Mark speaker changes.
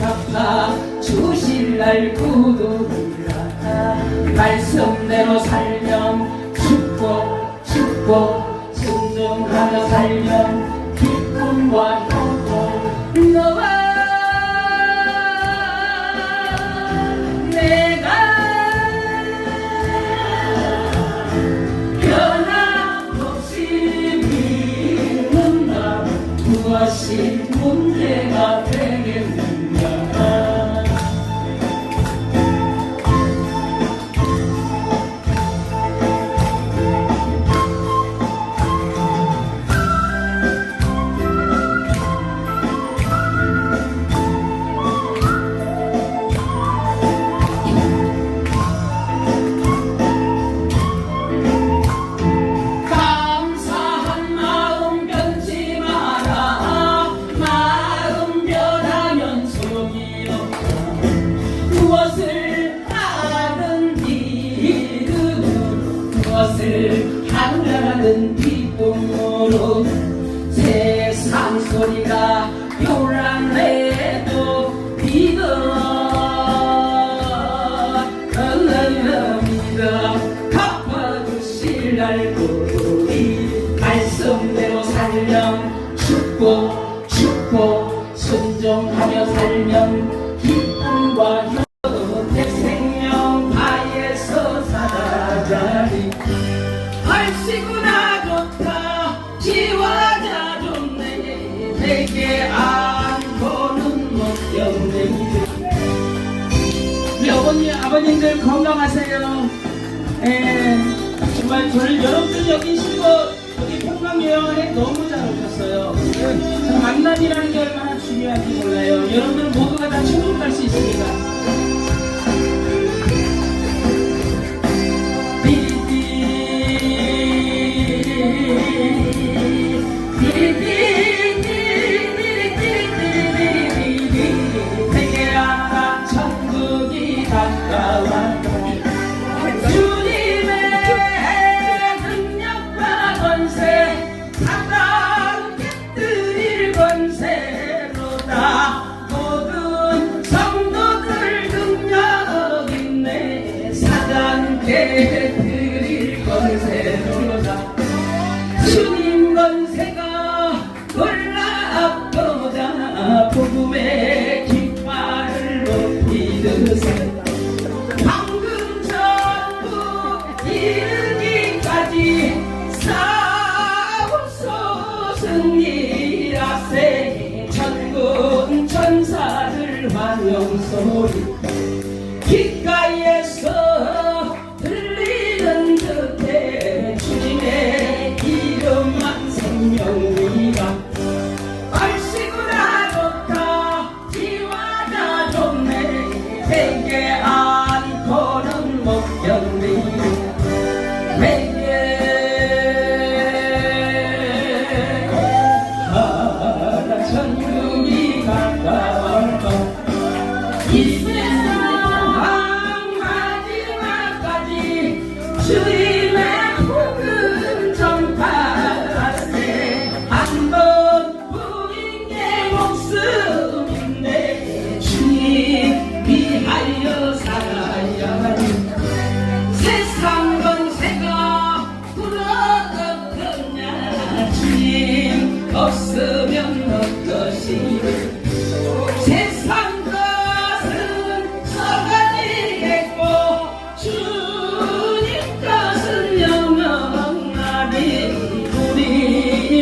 Speaker 1: 갚아 주실 날 구두리라 말씀대로 살면 축복 축복 순종하며 살면 기쁨과 그 무엇을 하려는 기쁨으로 세상 소리가 요란해도 믿어. 축복 축복. 순종하며 살면 기쁨과 아버님들 건강하세요. 예, 정말 저를 여러분들 여기 신고 여기 평강요양원에 너무 잘 오셨어요. 예, 만남이라는 게 얼마나 중요한지 몰라요. 여러분들 모두가 다 충분할 수 있습니다. 권세로다 Keep going. to.